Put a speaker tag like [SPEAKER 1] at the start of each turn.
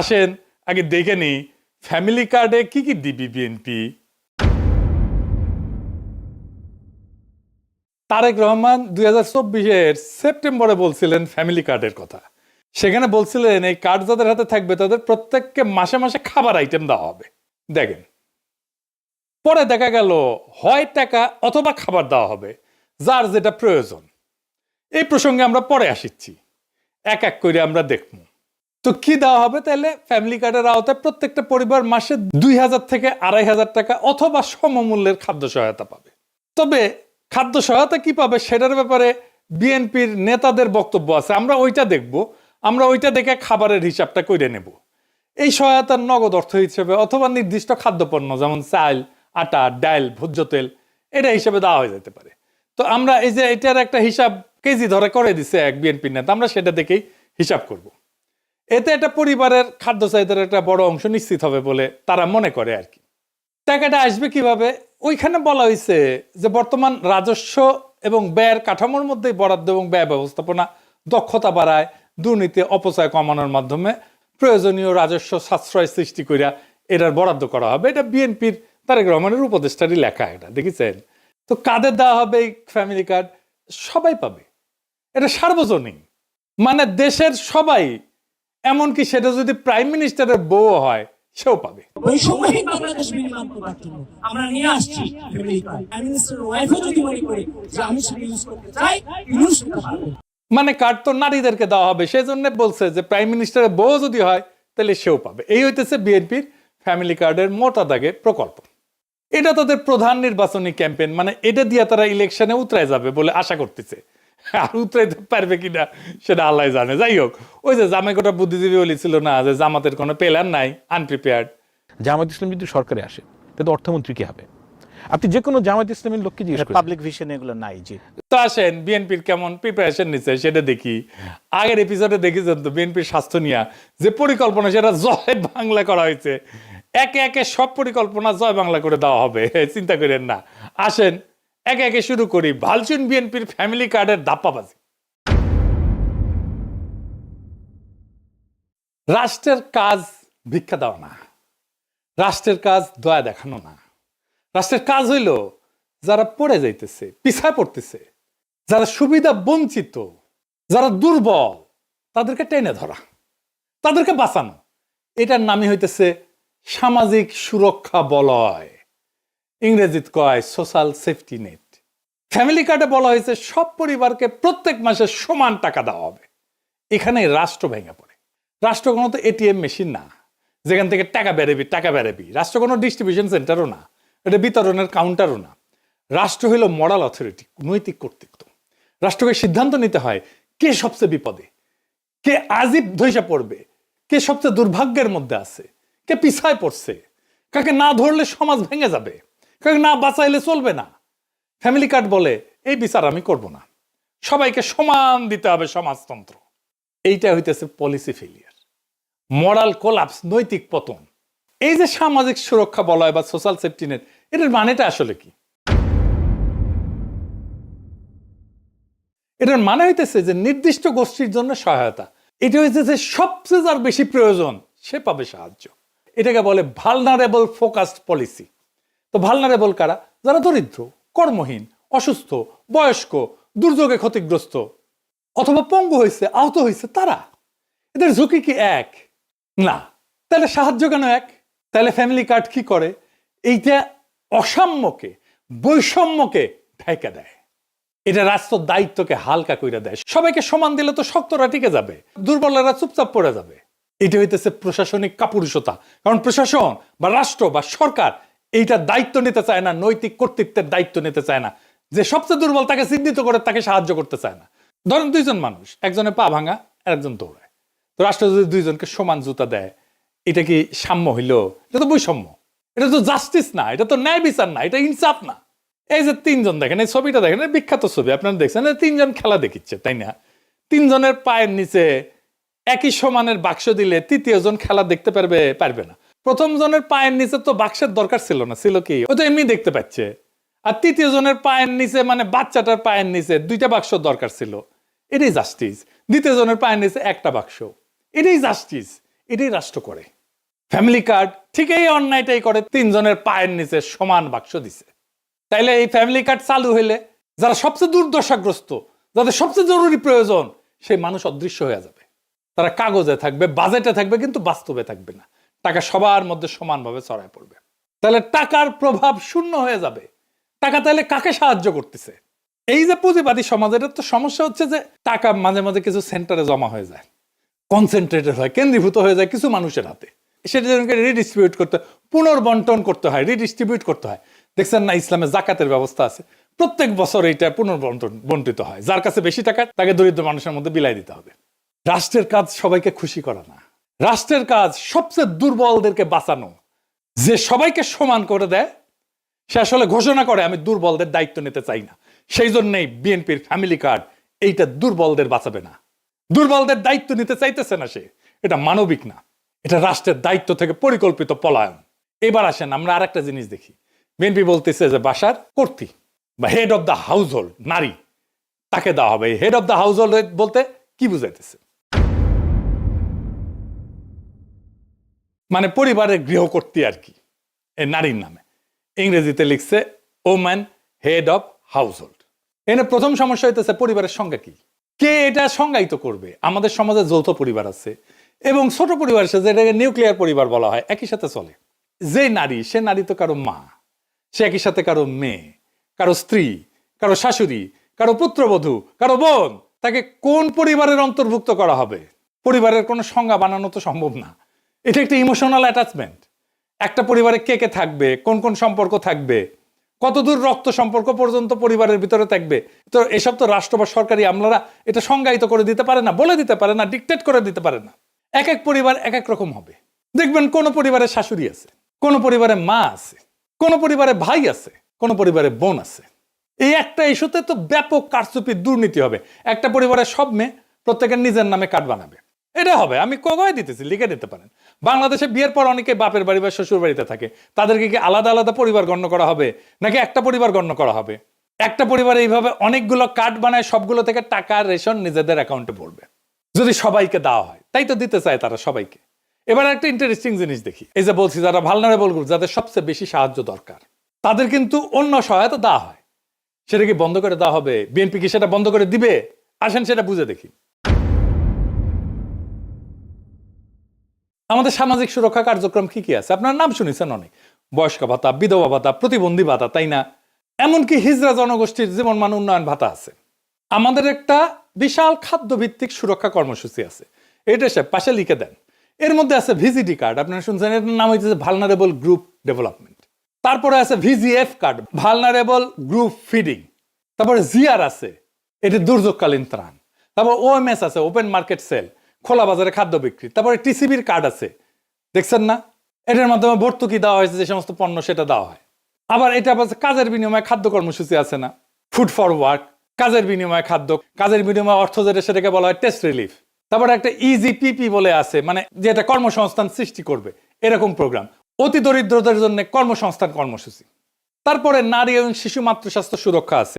[SPEAKER 1] আসেন, আগে দেখে নিই। ফ্যামিলি কার্ডে কি কি দিবি বিএনপি তারেক রহমান দুই হাজার চব্বিশের সেপ্টেম্বরে বলছিলেন ফ্যামিলি কার্ডের কথা। সেখানে বলছিলেন, এই কার্ড যাদের হাতে থাকবে, তাদের প্রত্যেককে মাসে মাসে খাবার আইটেম দেওয়া হবে। দেখেন। পরে দেখা গেল, হয় টাকা অথবা খাবার দেওয়া হবে, যার যেটা প্রয়োজন। এই প্রসঙ্গে আমরা পরে আসিচ্ছি। এক এক করে আমরা দেখব। তো কি দেওয়া হবে? তাহলে ফ্যামিলি কার্ডের আওতায় প্রত্যেকটা পরিবার মাসে দুই হাজার থেকে আড়াই হাজার টাকা অথবা সমমূল্যের খাদ্য সহায়তা পাবে। তবে খাদ্য সহায়তা কি পাবে সেটার ব্যাপারে বিএনপির নেতাদের বক্তব্য আছে। আমরা ওইটা দেখব। আমরা ওইটা দেখে খাবারের হিসাবটা করে নেব। এই সহায়তার নগদ অর্থ হিসেবে অথবা নির্দিষ্ট খাদ্যপণ্য যেমন চাল, আটা, ডাল, ভোজ্য তেল, এটা হিসেবে দেওয়া হয়ে যেতে পারে। তো আমরা এই যে এটার একটা হিসাব কেজি ধরে করে দিছে এক বিএনপির নেতা, আমরা সেটা দেখেই হিসাব করব। এতে একটা পরিবারের খাদ্য চাহিদার একটা বড় অংশ নিশ্চিত হবে বলে তারা মনে করে আর কি। টাকাটা আসবে কীভাবে? ওইখানে বলা হয়েছে যে বর্তমান রাজস্ব এবং ব্যয়ের কাঠামোর মধ্যেই বরাদ্দ এবং ব্যয় ব্যবস্থাপনা দক্ষতা বাড়ায়, দুর্নীতি, অপচয় কমানোর মাধ্যমে প্রয়োজনীয় রাজস্ব সাশ্রয় সৃষ্টি করিয়া এটার বরাদ্দ করা হবে। এটা বিএনপির তারেক রহমানের উপদেষ্টারই লেখা এটা, দেখেছেন? তো কাদের দেওয়া হবে এই ফ্যামিলি কার্ড সবাই পাবে। এটা সার্বজনীন। মানে দেশের সবাই এমনকি সেটা যদি প্রাইম মিনিস্টারের বউ হয় সেও পাবে।
[SPEAKER 2] বৈষম্যহীন বাংলাদেশ বিনির্মাণ করার জন্য আমরা নিয়ে আসছি ফ্যামিলি প্রাইম মিনিস্টার ওয়াইফও যদি মনে করে যে আমি সেটা ইউজ করতে চাই ইউজ করতে পারবেন
[SPEAKER 1] মানে কার্ড তো নারীদেরকে দেওয়া হবে সেই জন্য বলছে যে প্রাইম মিনিস্টারের বউ যদি হয় তাহলে সেও পাবে। এই হইতেছে বিএনপির ফ্যামিলি কার্ডের মোটা দাগে প্রকল্প। এটা তাদের প্রধান নির্বাচনী ক্যাম্পেইন মানে এটা দিয়ে তারা ইলেকশনে উতরায় যাবে বলে আশা করতেছে। আর উতরাইতে পারবে কিনা সেটা আল্লাহ জানে। যাই হোক ওই যে জামাইকোটা বুদ্ধিজীবী বলেছিল না যে জামাতের কোনো প্ল্যান নাই আনপ্রিপেয়ার্ড
[SPEAKER 3] জামাত ইসলাম যদি সরকারে আসে তাহলে অর্থমন্ত্রী কি হবে? আপনি যে কোনো জামাত ইসলামের লোককে জিজ্ঞেস করেন।
[SPEAKER 4] পাবলিক ভিশন এগুলো নাই জি।
[SPEAKER 1] তো আসেন বিএনপির কেমন প্রিপারেশন নিচ্ছে সেটা দেখি। আগের এপিসোডে দেখেছেন তো বিএনপির স্বাস্থ্য নিয়ে যে পরিকল্পনা সেটা জয় বাংলা করা হয়েছে। একে একে সব পরিকল্পনা জয় বাংলা করে দেওয়া হবে চিন্তা করেন না। আসেন একে একে শুরু করি। ভালচুন বিএনপির ফ্যামিলি কার্ডের ধাপ্পাবাজি রাষ্ট্রের কাজ ভিক্ষা দেওয়া না। রাষ্ট্রের কাজ দয়া দেখানো না। রাষ্ট্রের কাজ হইল যারা পড়ে যাইতেছে, পিছায় পড়তেছে, যারা সুবিধা বঞ্চিত, যারা দুর্বল, তাদেরকে টেনে ধরা, তাদেরকে বাঁচানো। এটার নামই হইতেছে সামাজিক সুরক্ষা বলয়। ইংরেজিত কয় সোশ্যাল সেফটি নেট ফ্যামিলি কার্ডে বলা হয়েছে, সব পরিবারকে প্রত্যেক মাসে সমান টাকা দেওয়া হবে। এখানে রাষ্ট্র ভেঙে পড়ে। রাষ্ট্র কোনো তো এটিএম মেশিন না। যেখান থেকে টাকা বেরোবি টাকা বেরোবি। রাষ্ট্র কোনো ডিস্ট্রিবিউশন সেন্টারও না। এটা বিতরণের কাউন্টারও না। রাষ্ট্র হইল মরাল অথরিটি নৈতিক কর্তৃত্ব। রাষ্ট্রকে সিদ্ধান্ত নিতে হয়, কে সবচেয়ে বিপদে? কে আজিব ধৈসা পড়বে? কে সবচেয়ে দুর্ভাগ্যের মধ্যে আছে? কে পিছায় পড়ছে? কাকে না ধরলে সমাজ ভেঙে যাবে? কাকে না বাঁচাইলে চলবে না। ফ্যামিলি কার্ড বলে, এই বিচার আমি করব না। সবাইকে সমান দিতে হবে সমাজতন্ত্র। এইটা হইতেছে পলিসি ফেলিয়ার মরাল কোলাপস নৈতিক পতন। এই যে সামাজিক সুরক্ষা বলয় বা সোশ্যাল সেফটি নেট এটার মানেটা আসলে কি? এটার মানে হইতেছে যে নির্দিষ্ট গোষ্ঠীর জন্য সহায়তা। এটা হইতেছে সবচেয়ে যার বেশি প্রয়োজন, সে পাবে সাহায্য। এটাকে বলে ভালনারেবল ফোকাসড পলিসি তো ভালনারেবল কারা? যারা দরিদ্র, কর্মহীন, অসুস্থ, বয়স্ক, দুর্যোগে ক্ষতিগ্রস্ত, অথবা পঙ্গু হয়েছে আহত হয়েছে তারা? এদের ঝুঁকি কি এক? না। তাহলে সাহায্য কেন এক? তাহলে ফ্যামিলি কার্ড কি করে? এইটা অসাম্যকে, বৈষম্যকে ঢাইকা দেয়। এটা রাষ্ট্র দায়িত্বকে হালকা কইরা দেয়। সবাইকে সমান দিলে তো শক্তরা টিকে যাবে, দুর্বলেরা চুপচাপ পড়ে যাবে। এটা হইতেছে প্রশাসনিক কাপুরুষতা। কারণ প্রশাসন বা রাষ্ট্র বা সরকার এইটা দায়িত্ব নিতে চায় না, নৈতিক কর্তৃত্বের দায়িত্ব নিতে চায় না। যে সবচেয়ে দুর্বল তাকে চিহ্নিত করে, তাকে সাহায্য করতে চায় না। ধরেন দুইজন মানুষ, একজনের পা ভাঙা একজন দৌড়ায়। তো রাষ্ট্র যদি দুইজনকে সমান জুতা দেয়, এটা কি সাম্য হইল? এটা তো বৈষম্য। এটা তো জাস্টিস না, এটা তো ন্যায় বিচার না, এটা ইনসাফ না। এই যে তিনজন দেখেন, এই ছবিটা দেখেন বিখ্যাত ছবি, আপনারা দেখছেন তিনজন খেলা দেখিচ্ছে, তাই না? তিনজনের পায়ের নিচে একই সমানের বাক্স দিলে তৃতীয় জন খেলা দেখতে পারবে পারবে না। প্রথম জনের পায়ের নিচে তো বাক্সের দরকার ছিল না, ছিল কি? ও তো এমনি দেখতে পাচ্ছে। আর তৃতীয় জনের পায়ের নিচে মানে বাচ্চাটার পায়ের নিচে দুইটা বাক্স দরকার ছিল। এটাই জাস্টিস দ্বিতীয় জনের পায়ের নিচে একটা বাক্স। এটাই জাস্টিস এটাই রাষ্ট্র করে। ফ্যামিলি কার্ড ঠিক এই অন্যায়টাই করে, তিনজনের পায়ের নিচে সমান বাক্স দিছে। তাইলে এই ফ্যামিলি কার্ড চালু হইলে যারা সবচেয়ে দুর্দশাগ্রস্ত, যাদের সবচেয়ে জরুরি প্রয়োজন, সেই মানুষ অদৃশ্য হয়ে যাবে। তারা কাগজে থাকবে বাজেটে থাকবে, কিন্তু বাস্তবে থাকবে না। টাকা সবার মধ্যে সমানভাবে ছড়ায় পড়বে। তাহলে টাকার প্রভাব শূন্য হয়ে যাবে। টাকা তাহলে কাকে সাহায্য করতেছে? এই যে পুঁজিবাদী সমাজ, এটার তো সমস্যা হচ্ছে যে টাকা মাঝে মাঝে কিছু সেন্টারে জমা হয়ে যায়, কনসেন্ট্রেটেড হয়, কেন্দ্রীভূত হয়ে যায় কিছু মানুষের হাতে। সেটা যেন রিডিস্ট্রিবিউট করতে, পুনর্বন্টন করতে হয় রিডিস্ট্রিবিউট করতে হয়। দেখছেন না, ইসলামে জাকাতের ব্যবস্থা আছে। প্রত্যেক বছর এইটা পুনর্বন্টন, বন্টিত হয়। যার কাছে বেশি টাকা, তাকে দরিদ্র মানুষের মধ্যে বিলাই দিতে হবে। রাষ্ট্রের কাজ সবাইকে খুশি করা না। রাষ্ট্রের কাজ সবচেয়ে দুর্বলদেরকে বাঁচানো। যে সবাইকে সমান করে দেয়, সে আসলে ঘোষণা করে, আমি দুর্বলদের দায়িত্ব নিতে চাই না। সেই জন্যই বিএনপির ফ্যামিলি কার্ড এইটা দুর্বলদের বাঁচাবে না। দুর্বলদের দায়িত্ব নিতে চাইতেছে না সে। এটা মানবিক না। এটা রাষ্ট্রের দায়িত্ব থেকে পরিকল্পিত পলায়ন। এবার আসেন আমরা আর একটা জিনিস দেখি। বিএনপি বলতেছে যে বাসার কর্তী বা head of the household নারী, তাকে দেওয়া হবে। Head of the household বলতে কি বুঝাইতেছে? মানে পরিবারের গৃহকর্ত্রী আর কি এই নারীর নামে। ইংরেজিতে লিখছে woman head of household এনে প্রথম সমস্যা হইতেছে, পরিবারের সংজ্ঞা কি? কে এটা সংজ্ঞায়িত করবে? আমাদের সমাজে যৌথ পরিবার আছে, এবং ছোট পরিবার আছে, যেটাকে নিউক্লিয়ার পরিবার বলা হয়, একই সাথে চলে। যে নারী, সে নারী তো কারও মা, সে একই সাথে কারও মেয়ে, কারও স্ত্রী, কারও শাশুড়ি, কারও পুত্রবধূ, কারও বোন, তাকে কোন পরিবারের অন্তর্ভুক্ত করা হবে? পরিবারের কোনো সংজ্ঞা বানানো তো সম্ভব না। এটা একটা ইমোশনাল অ্যাটাচমেন্ট একটা পরিবারে কে কে থাকবে, কোন কোন সম্পর্ক থাকবে, কতদূর রক্ত সম্পর্ক পর্যন্ত পরিবারের ভিতরে থাকবে। তো এসব তো রাষ্ট্র বা সরকারি আমলারা এটা সংজ্ঞায়িত করে দিতে পারে না, বলে দিতে পারে না ডিকটেট করে দিতে পারে না। এক এক পরিবার এক এক রকম হবে। দেখবেন কোন পরিবারে শাশুড়ি আছে, কোন পরিবারে মা আছে, কোন পরিবারে ভাই আছে, কোন পরিবারে বোন আছে। এই একটা ইস্যুতে তো ব্যাপক কারচুপি দুর্নীতি হবে। একটা পরিবারের সব মেয়ে প্রত্যেকের নিজের নামে কার্ড বানাবে। এটা হবে, আমি কগয় দিতেছি, লিখে দিতে পারেন। বাংলাদেশে বিয়ের পর অনেকে বাপের বাড়ি বা শ্বশুর বাড়িতে থাকে। তাদেরকে কি আলাদা আলাদা পরিবার গণ্য করা হবে? নাকি একটা পরিবার গণ্য করা হবে? একটা পরিবারে এইভাবে অনেকগুলো কার্ড বানায়, সবগুলো থেকে টাকা, রেশন নিজেদের অ্যাকাউন্টে পড়বে যদি সবাইকে দেওয়া হয়, তাই তো দিতে চায় তারা সবাইকে। এবার একটা ইন্টারেস্টিং জিনিস দেখি। এই যে বলছি, যারা ভালনারেবল গ্রুপ যাদের সবচেয়ে বেশি সাহায্য দরকার, তাদের কিন্তু অন্য সহায়তা দেওয়া হয়। সেটা কি বন্ধ করে দেওয়া হবে? বিএনপি কি সেটা বন্ধ করে দিবে? আসেন সেটা বুঝে দেখি। আমাদের সামাজিক সুরক্ষা কার্যক্রম কি কি আছে? আপনার নাম শুনেছেন অনেক। বয়স্ক ভাতা, বিধবা ভাতা, প্রতিবন্ধী ভাতা, তাই না? এমনকি হিজরা জনগোষ্ঠীর জীবন মান উন্নয়ন ভাতা আছে। আমাদের একটা বিশাল খাদ্যভিত্তিক সুরক্ষা কর্মসূচি আছে। এটা সে পাশে লিখে দেন। এর মধ্যে আছে ভিজিডি কার্ড। আপনারা শুনছেন, এর নাম হচ্ছে ভালনারেবল গ্রুপ ডেভেলপমেন্ট তারপরে আছে VGF card vulnerable group feeding তারপরে জিআর আছে, এটি দুর্যোগকালীন ত্রাণ। তারপর ওএমএস আছে ওপেন মার্কেট সেল খোলা বাজারে খাদ্য বিক্রি। তারপরে টিসিবির কার্ড আছে। দেখছেন না? এটার মাধ্যমে ভর্তুকি দেওয়া হয়েছে, যে সমস্ত পণ্য সেটা দেওয়া হয়। আবার এটা কাজের বিনিময়ে খাদ্য কর্মসূচি আছে না। ফুড ফর ওয়ার্ক কাজের বিনিময়ে খাদ্য, কাজের বিনিময়ে অর্থ যেটা সেটাকে বলা হয় টেস্ট রিলিফ তারপরে একটা ইজি পিপি বলে আছে মানে যেটা কর্মসংস্থান সৃষ্টি করবে, এরকম প্রোগ্রাম অতি দরিদ্রদের জন্য কর্মসংস্থান কর্মসূচি। তারপরে নারী এবং শিশু মাতৃস্বাস্থ্য সুরক্ষা আছে।